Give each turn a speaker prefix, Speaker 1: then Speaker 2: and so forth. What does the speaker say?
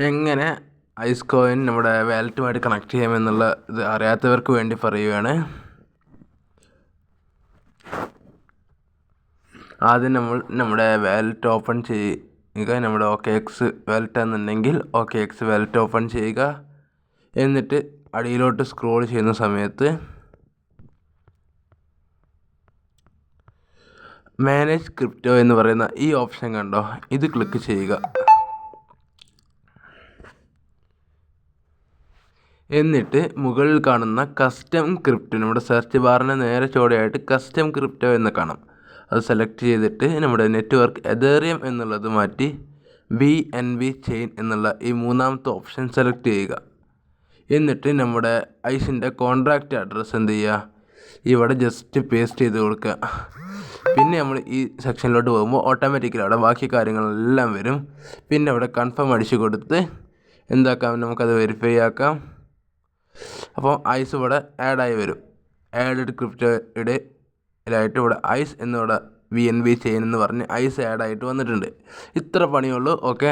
Speaker 1: എങ്ങനെ ice coin നമ്മുടെ വാലറ്റുമായിട്ട് connect ചെയ്യാമെന്നുള്ള ഇത് അറിയാത്തവർക്ക് വേണ്ടി പറയുകയാണ് ആദ്യം നമ്മൾ നമ്മുടെ വാലറ്റ് ഓപ്പൺ ചെയ്യുക. നമ്മുടെ ഓക്കെ എക്സ് വാലറ്റ് എന്നുണ്ടെങ്കിൽ ഓക്കെ എക്സ് വാലറ്റ് ഓപ്പൺ ചെയ്യുക. എന്നിട്ട് അടിയിലോട്ട് സ്ക്രോൾ ചെയ്യുന്ന സമയത്ത് മാനേജ് ക്രിപ്റ്റോ എന്ന് പറയുന്ന ഈ ഓപ്ഷൻ കണ്ടോ? ഇത് ക്ലിക്ക് ചെയ്യുക. എന്നിട്ട് മുകളിൽ കാണുന്ന കസ്റ്റം ക്രിപ്റ്റ് നമ്മുടെ സെർച്ച് ബാറിന് നേരെ ചുവടെയായിട്ട് കസ്റ്റം ക്രിപ്റ്റോ എന്ന് കാണാം. അത് സെലക്ട് ചെയ്തിട്ട് നമ്മുടെ നെറ്റ്വർക്ക് എതേറിയം എന്നുള്ളത് മാറ്റി ബി എൻ ബി ചെയിൻ എന്നുള്ള ഈ മൂന്നാമത്തെ ഓപ്ഷൻ സെലക്ട് ചെയ്യുക. എന്നിട്ട് നമ്മുടെ ഐസിന്റെ കോൺട്രാക്റ്റ് അഡ്രസ്സ് എന്ത് ചെയ്യുക? ഇവിടെ ജസ്റ്റ് പേസ്റ്റ് ചെയ്ത് കൊടുക്കുക. പിന്നെ നമ്മൾ ഈ സെക്ഷനിലോട്ട് പോകുമ്പോൾ ഓട്ടോമാറ്റിക്കലി അവിടെ ബാക്കി കാര്യങ്ങളെല്ലാം വരും. പിന്നെ അവിടെ കൺഫേം അടിച്ചു കൊടുത്ത് എന്താക്കാം? നമുക്കത് വെരിഫൈ ആക്കാം. അപ്പോൾ ഐസ് ഇവിടെ ആഡായി വരും. ആഡഡ് ക്രിപ്റ്റോയുടെ ഇതിലായിട്ട് ഇവിടെ ഐസ് എന്നിവിടെ വി എൻ ബി ചെയിൻ എന്ന് പറഞ്ഞ് ഐസ് ആഡായിട്ട് വന്നിട്ടുണ്ട്. ഇത്ര പണിയുള്ളൂ ഓക്കെ